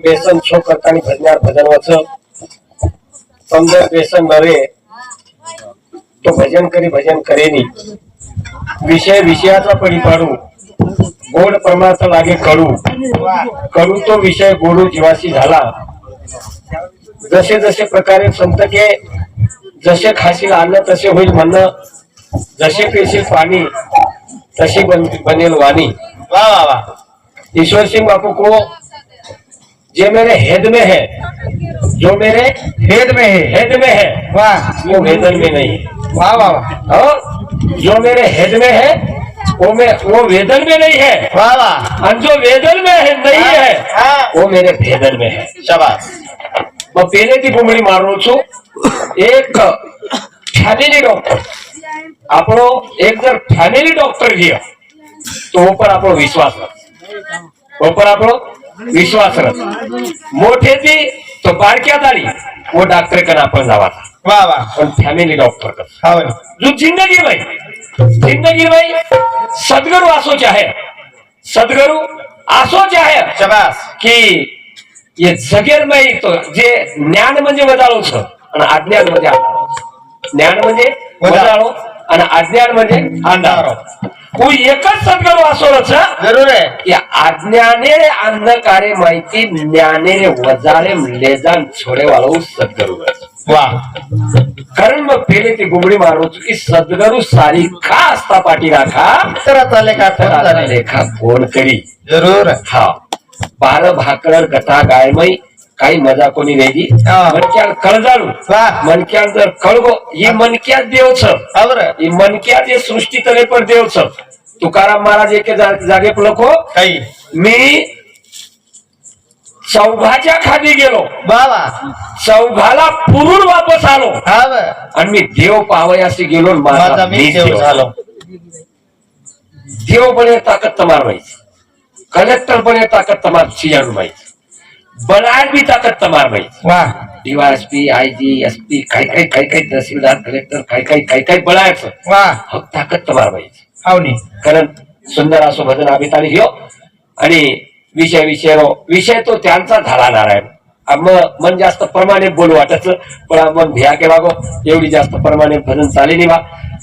बेसन छो करताना भजनार भजन वाच समजा बेसन नरे तो भजन करी भजन करेनी. विषय विषयाचा पडी पाडू. गोड परमार्थ लागे कडू कडू तो विषय गोडू जीवाशी झाला. जसे जसे प्रकारे संत के जसे खाशील अन्न तसे होईल म्हणणं. जसे पेशील पाणी तशी बन बनेल वाणी. वाह वाह वाह ईश्वर सिंह बापू को जे मेरे हेद में है जो मेरे वेद में है हेद में है वाह वो वेदन में नहीं है वाह वाह वाह और जो मेरे हेद में है वो मैं वो वेदन में नहीं है वाह वाह और जो वेदन में है नहीं है हाँ। वो मेरे भेदन में है शाबाश मग पेलेची घुमडी मारू છું એક ફેમિલી ડોક્ટર આપણો એક જર ફેમિલી ડોક્ટર ગયો તો ઉપર આપણો વિશ્વાસ રખ ઉપર આપણો विश्वासरथ मोठे ती तो बाळक्यात आली व डॉक्टर कना आपण जावा. वा वा. पण फॅमिली डॉक्टर कर जो जिंदगी बाई जिंदगी बाई सद्गुरु असोच आहे सद्गुरु असोच आहे शबास. की ये जगेर नाही तो जे ज्ञान म्हणजे वजाळो आणि अज्ञान म्हणजे ज्ञान म्हणजे वजाळो आणि अज्ञान म्हणजे अंधारो. तू म्हणजे म्हणजे एकच सद्गुरु असो जरूर आहे. अज्ञाने अंधकारे माहिती ज्ञाने वजाळे लेजान छोडे वाळवू सद्गुरु वाह कारण मग पेले ती गुमडी मारू की सद्गुरु सारी खा असता पाठी राखा. तर आता लेखा तर लेखा कोण करी. जरूर. हा. बार भाकर कथा गायमय काही मजा कोणी वेगळी. मनक्याल कळजाळू. वाह मनक्याल जर कळगो ही मनक्यात देव छ खबर ही मनक्यात जे सृष्टी तले पण देव छ तुकाराम महाराज एके जागे लखो काही मी चौघाच्या खाली गेलो. वाह चौघाला पुरून वापस आलो. आणि मी देव पावयाशी गेलो माझा मी देव देव झालो. देव बने ताकद तमार माहिती कलेक्टर बने ताकद तमार सियाणू माहिती बनाड बी ताकद तमार माहिती वाह डीवायएसपी आयजी एसपी काही काही काही काही तहसीलदार कलेक्टर काही काही काही काही बनायचं वाह हो ताकद तमार माहिती आवनी कारण सुंदर असो भजन अभितानी घेऊ आणि विषय विषय विषय तो त्यांचा झाला नारायण. आम मन जास्त प्रमाणे बोलू वाटत पण आपण भिया के बागो एवढी जास्त प्रमाणे भजन चाले नाही बा.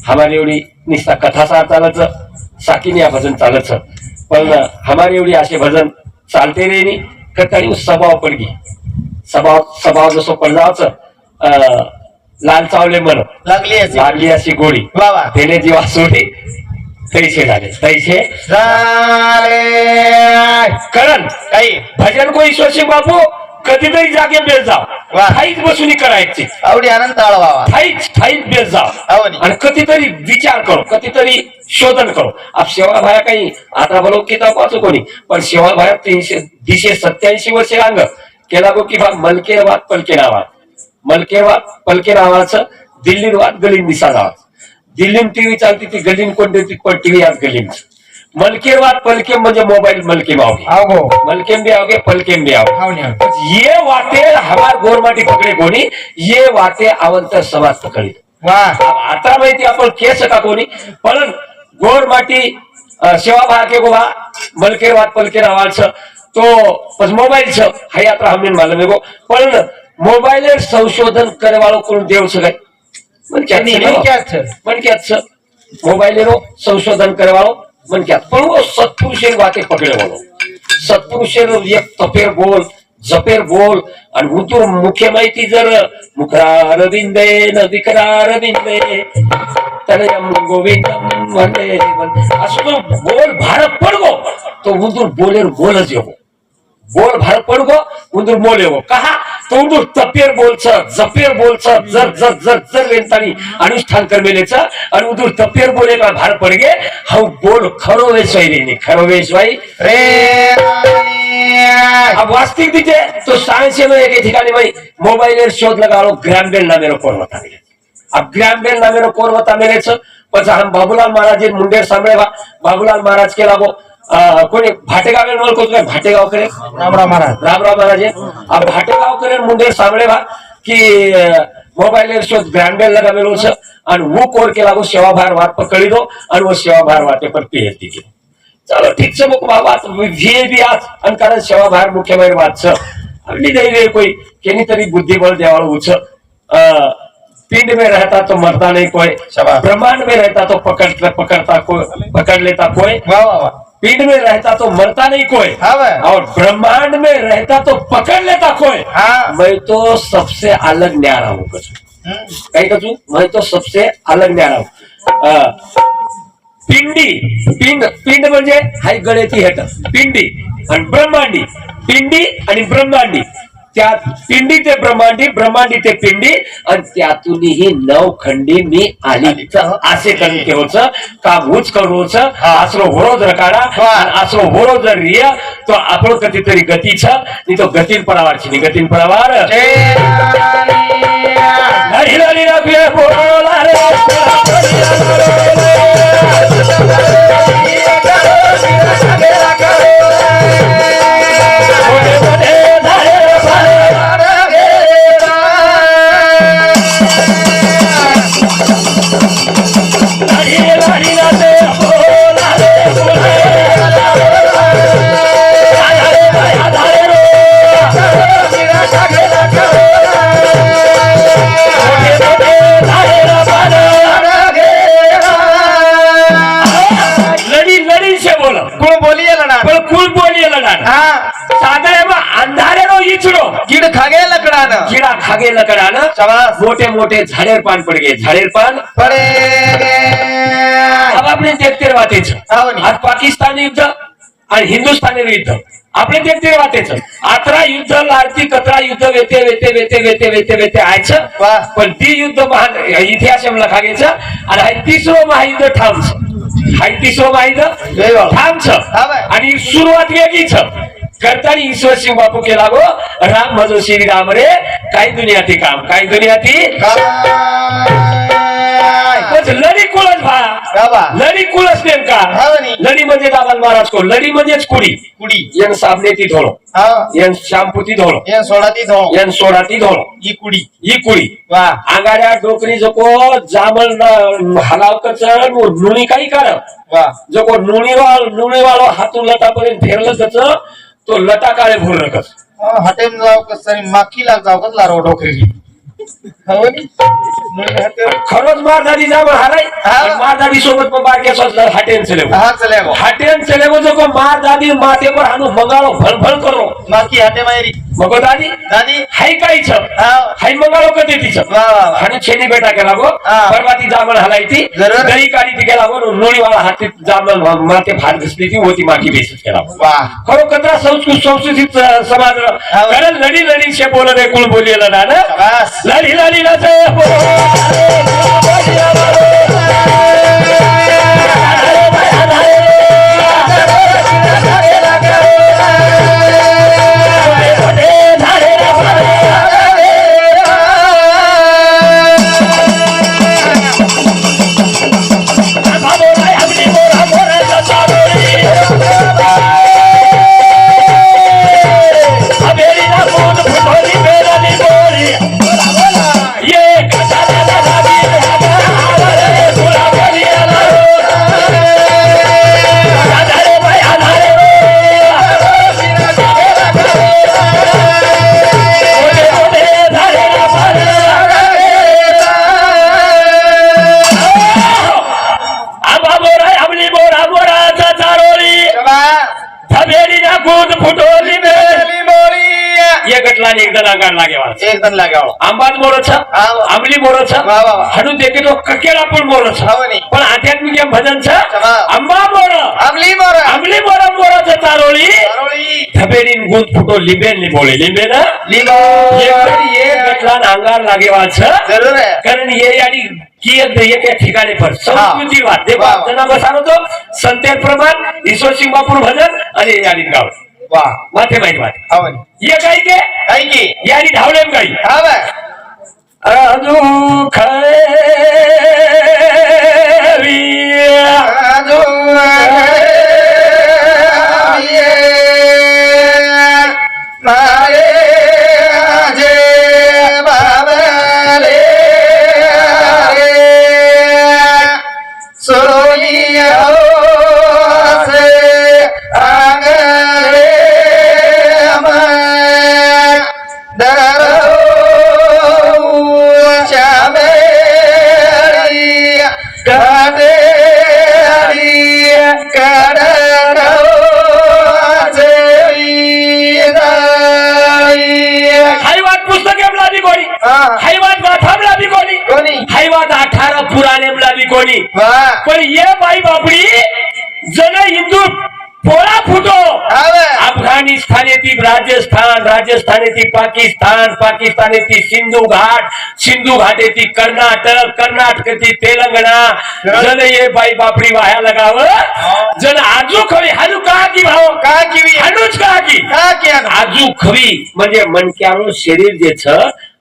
हमारी एवढी निस्ता कथा सार चालच साकीने भजन चालच पण हमारी एवढी असे भजन चालते नाही नी कटाळी स्वभाव पडगी स्वभाव स्वभाव जसो पडजावच लाल चावले मन लागली असे लागली अशी गोडी वाह वाह त्याने जीवा सोडी तैसे झाले. तैसे झाले. करण. काही. भजन को ईश्वर सिंह बापू? कधीतरी जागे बेस जाव. वा. थाईच बसून करायची. आवडी आनंद आळवावा थाईच थाईच बेस जाव. आवडी. आणि कधीतरी विचार करो कधीतरी शोधन करो. आप सेवा भाया काही आता बोलो किताब वाचू कोणी. पण सेवा भाया तीनशे दिशे सत्याऐंशी वर्षे अंग. केला गो की बा मलके वाद पलके नावात मलके वाद पलके नावाचं दिल्लीत वाद गलीन दिसा नावात दिल्लीन टीव्ही चालती ती गलीन कोणती ती पण टीव्ही आज गलीन मलकेवाद पलकेम म्हणजे मोबाईल मलकेम आवगे मलकेम भी आवगे पलकेम भी आवगे ये वाते हमार गोरमाटी पकडे कोणी ये वाटे आवंत समाज पकडे. आता माहिती आपण केस का कोणी? पण गोरमाटी सेवा भारके गोवा मलकेवाद पलकेर आवाज तो मोबाईल छ हा यात्रा हमीन मालूम गो. पण मोबाईल संशोधन करे वालो कोण देव सगळे? पण क्या पण क्या मोबाईल संशोधन करे वालो म्हणजे बन गया सत्पुरुषे वाटे शत्रु से वाके पकड़े वालों शत्रु एक तपेर बोल जपेर बोल आणि उतूर मुख्य माहिती जर मुखरार बिंदे न विकरार बिंदे तनयम गोविंदम वंदे असं तो बोल भारत पडगो तो उंदूर बोलेर बोलच येवो. बोल भारत पडगो उंदूर बोल येवो. कहा? तो उंदूर तपेर बोलच जपेर बोलच जर जर जर जर वेंतानी अनुष्ठान करमेलेच. आणि उंदूर तपेर बोले का भार पडगे? हा बोल खरो खरो रे अब वास्तविक तो सांगशे में एक ठिकाणी भाई मोबाईल शोध लगालो ग्रॅमबेल नामेरो पर्वता मिले? अब ग्रॅमबेल नामेरो पर्वता मिलेच? પછી हम बाबूलाल महाराज मुंडेर सांभळे बाबूलाल महाराज के लागो अं, कोणी भाटेगावे नवल कोण भाटेगावकडे रामराव महाराज. रामराव महाराज भाटेगावकडे मुंडे साबळे भा की मोबाईल शोध ग्रँडवेल लगा मिळून आणि वो कोर केला वो सेवा भार वाट पर कळी दो आणि वो सेवा भार वाटे पर पेर तिथे चलो ठीक से मुख बाबा ये भी आज. आणि कारण सेवा भार मुख्य भाई वाच अगली नहीं रे कोई केनी तरी बुद्धिबल देवाळ उच. पिंड में रहता तो मरता नहीं कोई. ब्रह्मांड में रहता तो पकड़ पकड़ता कोई पकड़ लेता कोई. वाह वाह पिंड में रहता तो मरता नहीं कोई। और ब्रह्मांड में रहता तो पकड़ लेता कोई। मैं तो सबसे अलग न्यारा हूँ कछु। कही कछु? मैं तो सबसे अलग न्यारा हूँ। पिंडी पिंड पिंड म्हणजे हाय गळ्याची हेट पिंडी आणि ब्रह्मांडी। पिंडी आणि ब्रह्मांडी। त्या पिंडी ते ब्रह्मांडी ब्रह्मांडी ते पिंडी आणि त्यातूनही नवखंडी मी आली. असे करून केवच का उच करूच आसरो होरो जर काढा आसरो होरो जर रिय तो आपण कधीतरी गतीच नी तो गतीन पडावारची नी गतीन पडावार જય हरी हरी रघुवीर बोला रे खागे लकड मोठे मोठे झाडेर पान पडगे. झाडेर पान पडे अब आपले देखते वाटेचं. आज पाकिस्तान युद्ध आणि हिंदुस्थान युद्ध. आपले देखते वाटेचं. आतरा युद्ध लारती कतरा युद्ध वेते वेते वेते वेते वेते वेते आयचं. पण ती युद्ध महान इतिहास खागेचं. आणि हा तिसरं महायुद्ध ठामचं. हा तिसरं महायुद्ध ठामचं. आणि सुरुवात वेगळीच. करताना ईश्वर शिव बापू केला गो राम भजो श्री राम रे काय दुनियाती काम काय दुनियाती? लढी कुळच भा लढी कुळच नेमका. लढी म्हणजे दाबाल महाराज को लढी म्हणजेच कुडी. कुडी. यन साबणे ती धोळो यन शॅम्पू ती धोळो यन सोडा ती धोळो यन सोडा ती धोळो ही कुडी. ही कुडी. आंगाड्या डोकरी जको जामल हलाव कचन नुणी काही कारण. जको नुणीवाळ नुणीवाळ हातून लतापर्यंत फेरलं त्याचं. तो लटा काळे भोर नकस हटेन जाव कस तरी माकी लाग जाव कस लारो डोकरी खरंच मारदाडी जावं हराय मारदाडी सोबत पण बारक्या हाटेन चले हाटेन चले जो मार मारदाडी माथे पर हानू भरभर करो. माखी हाटे मायरी. मग दादी दादी हाय हा. हाय मंगाळो कधी तिचं आणि छेनी बेटा केला गो हा. परवाती जामण हलायची. दही काढी ती केला गो नोळीवाळा हाती जामण माते फार घसली ती होती माकी बेसच केला खरो कचरा संस्कृत संस्कृतीत समाज. कारण लढी लढी शे बोल रे कुळ बोलियला ना ना लढी लढी लढे गाड लागेवाळा एकदम लागावा आंबात मोरचा आंबली मोरचा वा वा वा. हडू देखे तो ककेला पण मोरचा. हो नी. पण आध्यात्मिक या भजनचा वा. आंबा मोर. आमली मोर. आंबली मोर मोराचा चारोळी. आरोळी धबेडीन गुंत फुटो लिंबेन लिंबोळे लिंबेन लिंबो. ये अंगार लागेवाचं जरूर कारण हे आणि ठिकाणी पण. संस्कृती वाद्य वाद्यांना बसावं तो संतेर प्रमाण ईश्वर सिंगापूर भजन आणि गाव. वा माथे माहीत वाट. हवन ये काय के? काय की? यानी धावले काही हवं अजू खळवी अजू हैवात पुस्तकेमला बि कोणी हैवात गाथामला बि कोणी कोणी हैवात ये बाई बापडी जन हिंदू पोळा फुटो. अफगाणिस्तान येते राजस्थान राजस्थान येते पाकिस्तान पाकिस्तान येते सिंधू घाट सिंधू घाट येते कर्नाटक कर्नाटक येते तेलंगणा. जण ये बाई बापडी वाया लगावं. जण आजू खवी हानू का की भाऊ? का किवी हानूच का की का की? आजू खवी म्हणजे मनक्यारो शरीर जे छ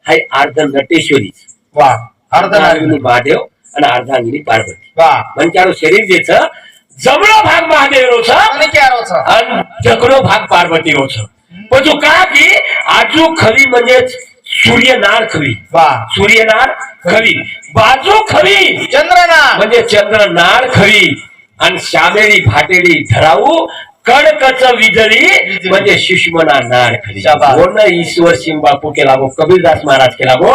हाय अर्ध नटेश्वरी वा. अर्ध महादेव आणि अर्धांगिनी पार्वती. वा. मनक्यारो शरीर जे छ जमलो भाग महादेव छ आणि क्यारो छ आणि जकडो भाग पार्वती रो छ पण तू का की आजू खवी म्हणजे सूर्यनार खवी वा सूर्यनार खवी बाजू खवी चंद्रना म्हणजे चंद्रनार खवी आणि कडकच विजळी म्हणजे सुषमना नार खरी ना ईश्वर सिंह बापू के लागो कबीरदास महाराज के लागो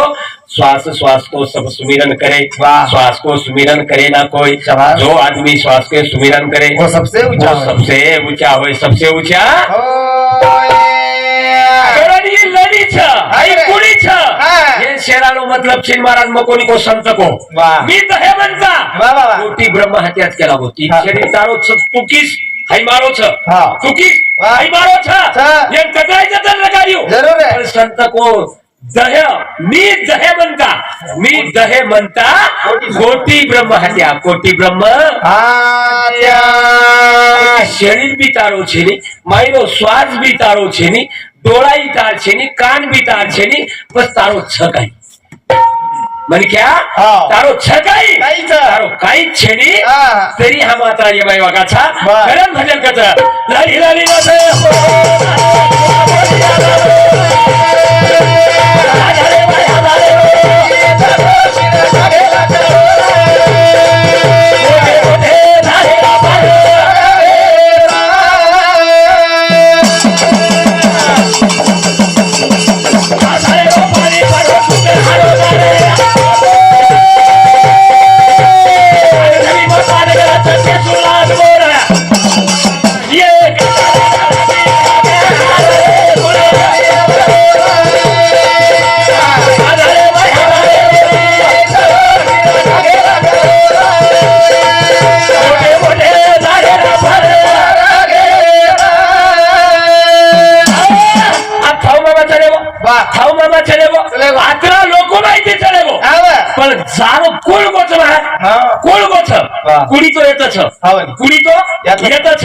श्वास श्वास को सब सुमिरन करे. श्वास को सुमिरन करे ना कोई. जो आदमी श्वास के सुमिरन करे वो सबसे ऊंचा. सबसे ऊंचा होय सबसे ऊंचा हा. हे शेरानो मतलब छिन महाराज मकोनी को संत को. मी तर हे म्हणता ब्रह्म हत्याच केला होती हा. शरीर तारो छ હાઈ મારો છે હા સુખી હાઈ મારો છે એમ કદાય જતન લગાડ્યું જરૂર હે પણ સંત કો જહે મી જહે બનતા મી જહે બનતા કોટી બ્રહ્મ હત્યા કોટી બ્રહ્મ શરીર બી તારો છે ની માયરો શ્વાસ બી તારો છે ની ડોળાઈ તાર છે ની કાન બી તાર છે ની બસ તારો છ કાઈ मन क्या तारो छकाई. तारो काई छेनी तेरी ये बाई वाकाचा करम भजन कचा लाली लाली. सारो कुल गोच महाराज कुल गोच कुणी तो येत छ कुणी तो येत छ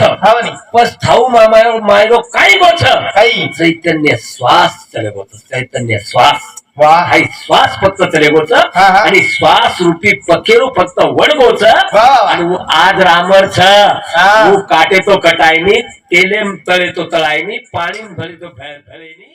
थाऊ मामा मायरो काही गोच काही. चैतन्य श्वास चले गोत चैतन्य श्वास श्वास फक्त चलेगोच आणि श्वास रुपी पकेरू फक्त वडगोच आणि आज रामर छू. काटे तो कटायनी तेले तळे तो तळायनी पाणी भरे तो भरेनी.